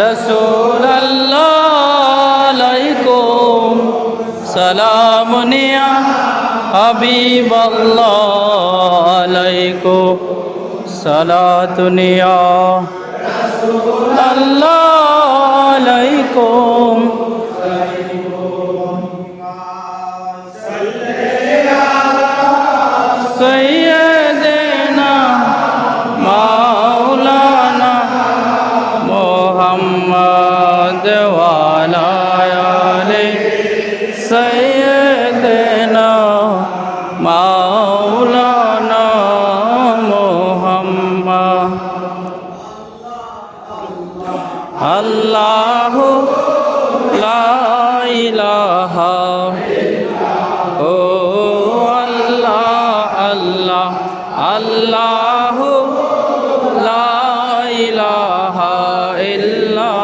রসুল আলাইকুম সালাম নিয়া হাবিব আলাইকুম সালাতুনিয়া আলাইকুম আল্লাহ লা ইলাহা ও আল্লাহ আল্লাহ আল্লাহ লা ইলাহা ইল্লা